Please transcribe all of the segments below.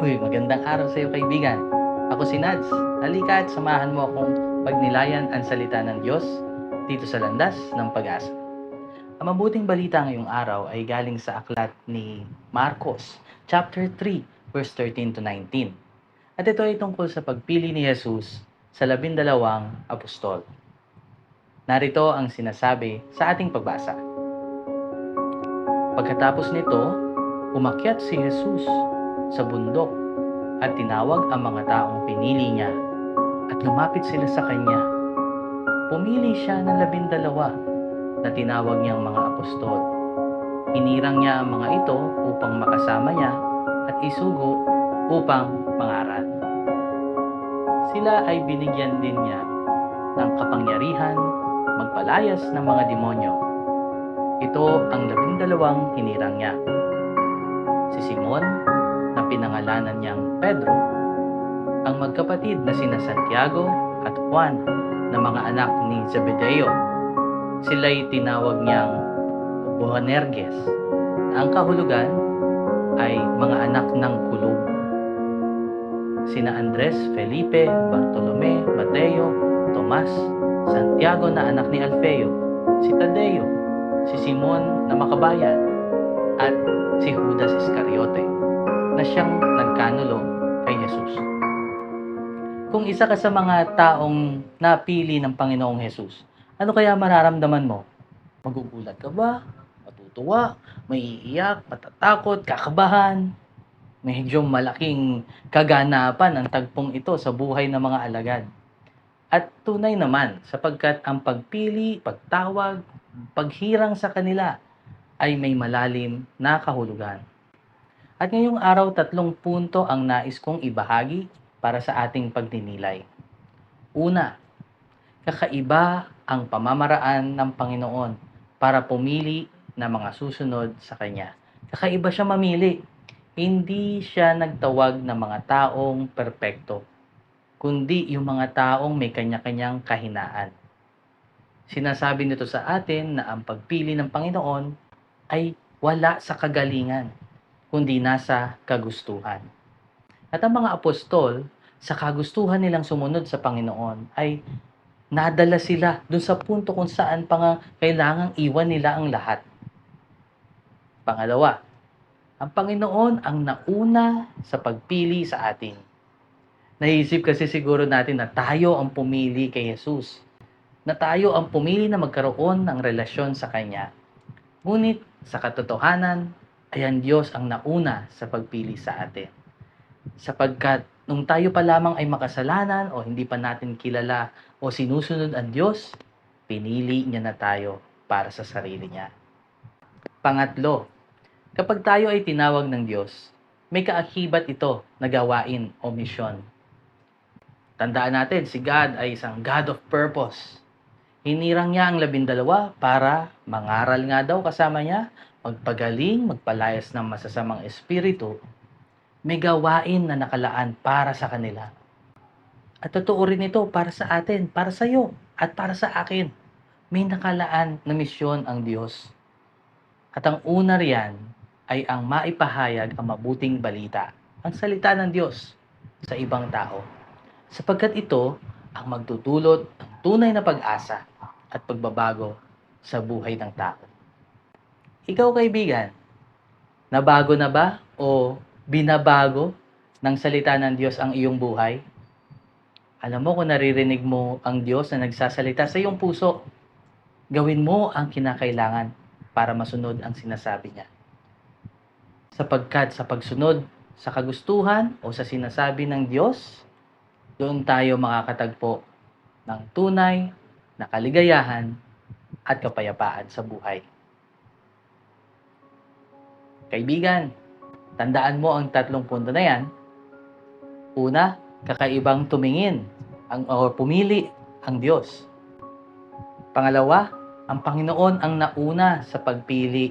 Uy, magandang araw sa iyo kaibigan. Ako si Nads. Halika at samahan mo akong pagnilayan ang salita ng Diyos dito sa landas ng pag-asa. Ang mabuting balita ngayong araw ay galing sa aklat ni Marcos, chapter 3, verse 13 to 19. At ito ay tungkol sa pagpili ni Jesus sa labindalawang apostol. Narito ang sinasabi sa ating pagbasa. Pagkatapos nito, umakyat si Jesus sa bundok at tinawag ang mga taong pinili niya at lumapit sila sa kanya. Pumili siya ng labindalawa na tinawag niyang mga apostol. Inirang niya ang mga ito upang makasama niya at isugo upang mangaral. Sila ay binigyan din niya ng kapangyarihan magpalayas ng mga demonyo. Ito ang labindalawang hinirang niya. Si Simon, pinangalanan niyang Pedro, ang magkapatid na sina Santiago at Juan na mga anak ni Zebedeo. Sila'y tinawag niyang Boanerges. Ang kahulugan ay mga anak ng kulog. Sina Andres, Felipe, Bartolome, Mateo, Tomas, Santiago na anak ni Alfeo, si Tadeo, si Simon na makabayan, at si Judas Iscariote na siyang nagkanulo kay Jesus. Kung isa ka sa mga taong napili ng Panginoong Jesus, ano kaya mararamdaman mo? Magugulat ka ba? Matutuwa? Maiiyak? Matatakot? Kakabahan? Medyo malaking kaganapan ang tagpong ito sa buhay ng mga alagad. At tunay naman sapagkat ang pagpili, pagtawag, paghirang sa kanila ay may malalim na kahulugan. At ngayong araw, tatlong punto ang nais kong ibahagi para sa ating pagninilay. Una, kakaiba ang pamamaraan ng Panginoon para pumili na mga susunod sa Kanya. Kakaiba siya mamili. Hindi siya nagtawag ng mga taong perpekto, kundi yung mga taong may kanya-kanyang kahinaan. Sinasabi nito sa atin na ang pagpili ng Panginoon ay wala sa kagalingan, kundi nasa kagustuhan. At ang mga apostol, sa kagustuhan nilang sumunod sa Panginoon, ay nadala sila dun sa punto kung saan pa nga kailangang iwan nila ang lahat. Pangalawa, ang Panginoon ang nauna sa pagpili sa atin. Naisip kasi siguro natin na tayo ang pumili kay Jesus. Na tayo ang pumili na magkaroon ng relasyon sa Kanya. Ngunit sa katotohanan, ay ang Diyos ang nauna sa pagpili sa atin. Sapagkat nung tayo pa lamang ay makasalanan o hindi pa natin kilala o sinusunod ang Diyos, pinili niya na tayo para sa sarili niya. Pangatlo, kapag tayo ay tinawag ng Diyos, may kaakibat ito na gawain o misyon. Tandaan natin, si God ay isang God of purpose. Hinirang niya ang labindalawa para mangaral nga daw kasama niya, magpagaling, magpalayas ng masasamang espiritu, may gawain na nakalaan para sa kanila. At totoo rin ito para sa atin, para sa iyo, at para sa akin. May nakalaan na misyon ang Diyos. At ang una riyan ay ang maipahayag ang mabuting balita, ang salita ng Diyos sa ibang tao. Sapagkat ito ang magdudulot ng tunay na pag-asa at pagbabago sa buhay ng tao. Ikaw kaibigan, nabago na ba o binabago ng salita ng Diyos ang iyong buhay? Alam mo kung naririnig mo ang Diyos na nagsasalita sa iyong puso, gawin mo ang kinakailangan para masunod ang sinasabi niya. Sapagkat sa pagsunod sa kagustuhan o sa sinasabi ng Diyos, doon tayo makakatagpo ng tunay na kaligayahan at kapayapaan sa buhay. Kaibigan, tandaan mo ang tatlong punto na yan. Una, kakaibang tumingin ang, o pumili ang Diyos. Pangalawa, ang Panginoon ang nauna sa pagpili.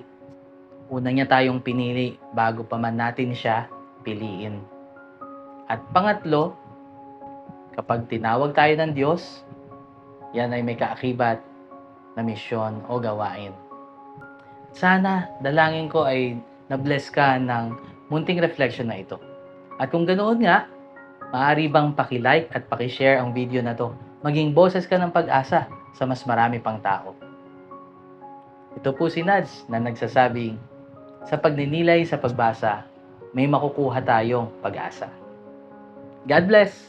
Una niya tayong pinili bago pa man natin siya piliin. At pangatlo, kapag tinawag tayo ng Diyos, yan ay may kaakibat na misyon o gawain. Sana dalangin ko ay na-bless ka ng munting reflection na ito. At kung ganoon nga, maaari bang pakilike at pakishare ang video na to? Maging boses ka ng pag-asa sa mas marami pang tao. Ito po si Nads na nagsasabing, sa pagninilay sa pagbasa, may makukuha tayong pag-asa. God bless!